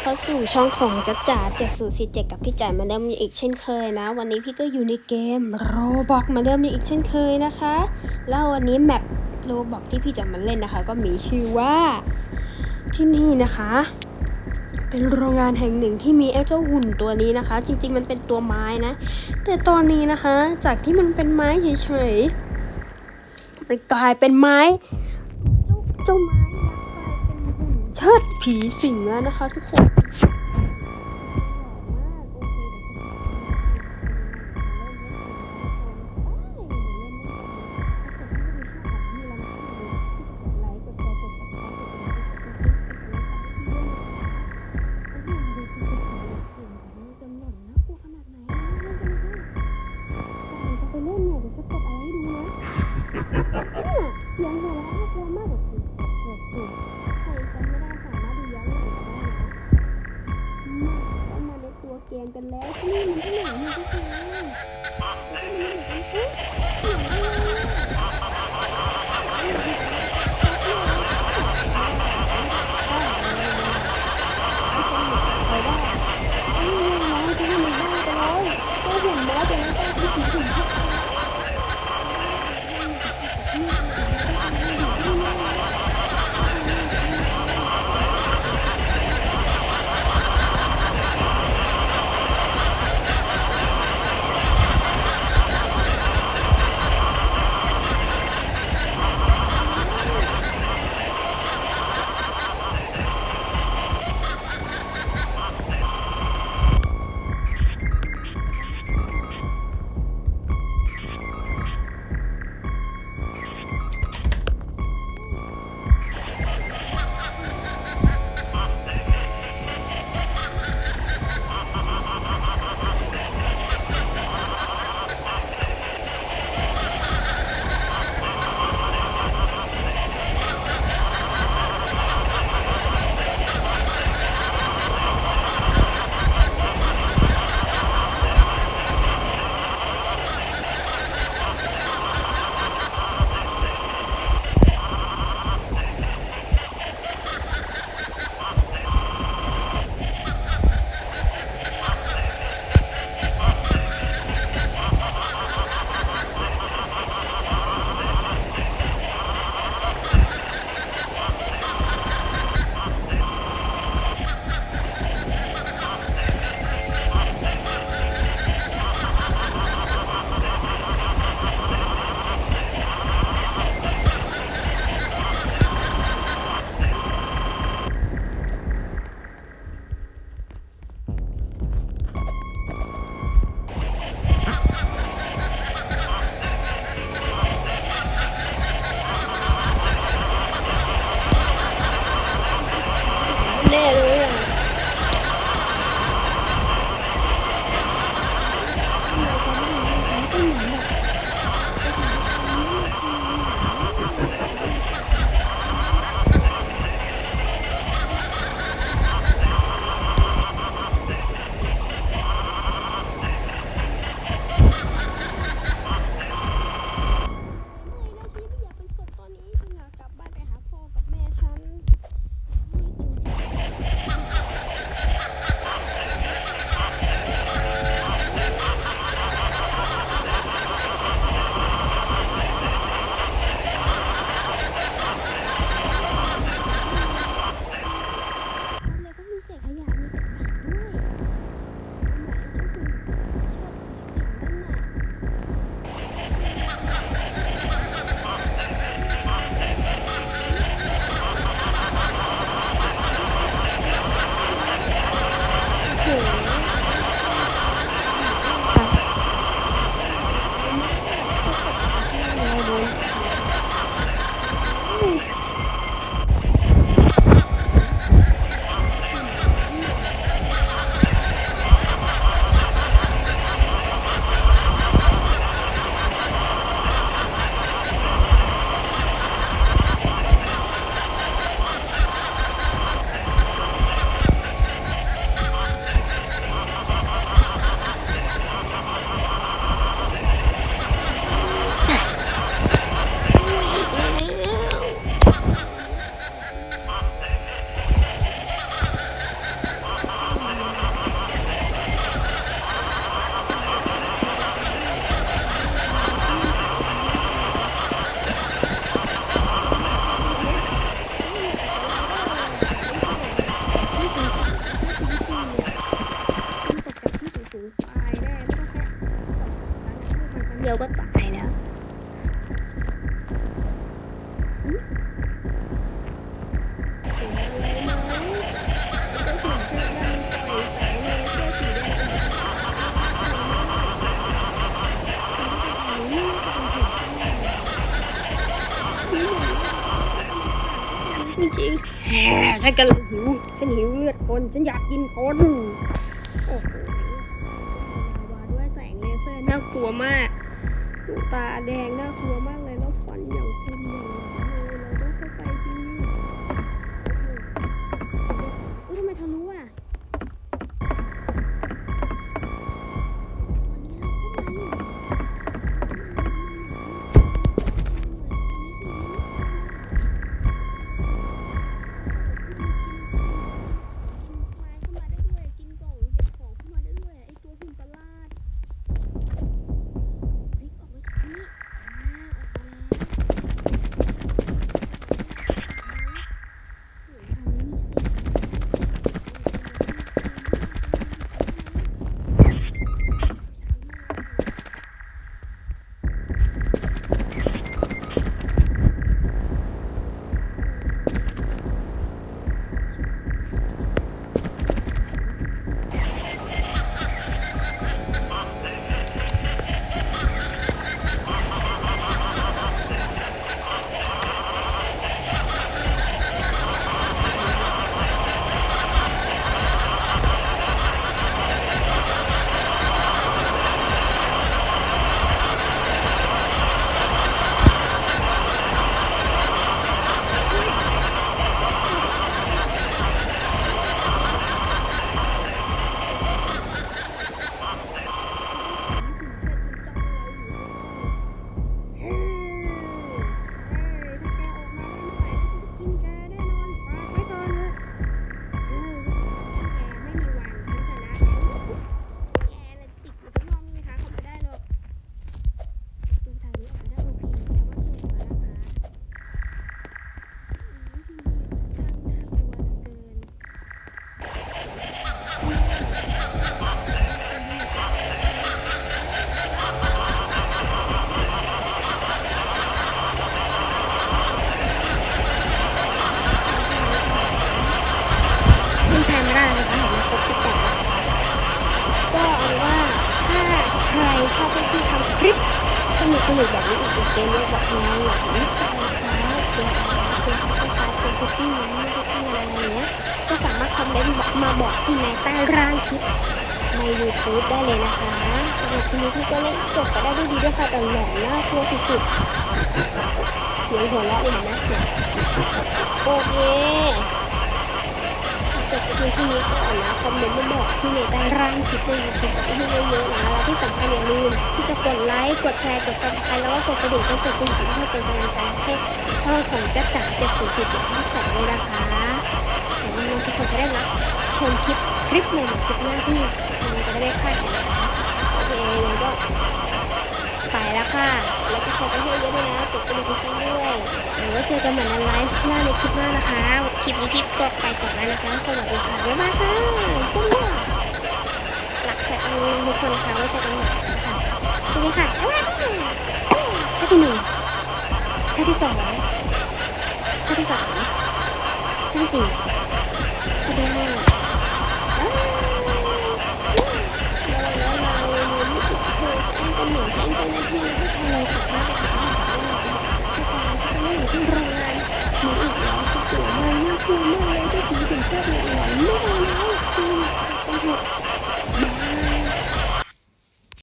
เข้าสู่ช่องของจัดจ่าเจ็ดศูนย์สี่เจ็ดกับพี่จ่ายมาเริ่มอีกเช่นเคยนะ วันนี้พี่ก็อยู่ในเกมโรบอกมาเริ่มอีกเช่นเคยนะคะ แล้ววันนี้แมปโรบอกที่พี่จะมาเล่นนะคะ ก็มีชื่อว่าที่นี่นะคะ เป็นโรงงานแห่งหนึ่งที่มีไอ้เจ้าหุ่นตัวนี้นะคะ จริงๆมันเป็นตัวไม้นะ แต่ตอนนี้นะคะ จากที่มันเป็นไม้เฉยๆมันกลายเป็นไม้เจ้าไม้ เป็นหุ่นเชิดผีสิงแล้วนะคะทุกคนไปเล่นเนี่ยเดี๋ยวจะกดอะไรให้ดูนะเนี่ยเสียงหัวเราะน่ากลัวมากแบบกดกดใค เกมกันแล้วที่นี่มันที่ไหนเนี่ยทุกคน จริงๆฉันกำลังหิว ฉันหิวเลือดคน ฉันอยากกินคนโอ้โหมาวาด้วยแสงเลเซอร์น่ากลัวมากดูตาแดงน่ากลัวมาก คลิปสนุกสนุกแบบนี้อีกในเกมเยกว่าแนวหลังนะคะเกมเกมพัฒนาเกมคุกกิ้งมันไม่คุกกิ้งอะไรเงี้ยก็สามารถคอมเมนต์มาบอกที่ในใต้ร่างคลิปใน YouTube ได้เลยนะคะสำหรับคลิปนี้พี่ก็เล่นจบไปได้ด้วยดีด้วยค่ะแต่หลอน่ากลัวสุดๆเสียงหัวเราะเลยเห็นไหมโอเค จบไปเพียงเท่นี้ก่อนนะ คอมเมนต์มาบอกที่ในใต้ร่างคลิปในยูทูบให้เยอะๆนะแล้วที่สำคัญอย่าลืมที่จะกดไลค์กดแชร์กดซับสไครต์แล้วก็กดกระดิ่งต้งกดกระดิ่งเพื่อเป็นกำลังใจให้ช่องของจ้าจ๋าเจ็ดศูนย์สี่เจ็ดห้าสองด้วยนะคะเดี๋ยวน้องทุกคนจะได้รับชมคลิปคลิปใหม่ๆคลิปหน้าที่มันจะได้ไม่พลาดนะคะโอเคงั้นก็ ไปแล้วค่ะ แล้วก็ขอกันให้เยอะด้วยนะกดกระดิ่งกันด้วยเดี๋ยวไว้เจอกันใหม่ในไลฟ์หน้าในคลิปหน้านะคะ คลิปนี้พี่ก็ไปก่อนแล้วนะคะ สวัสดีค่ะบ๊ายบายค่ะจุ๊บหลักแขกทุกคนนะคะไว้เจอกันใหม่นะคะสวัสดีค่ะบ๊ายบายท่าที่หนึ่งท่าที่สองท่าที่สามท่าที่สี่ท่าที่ห้า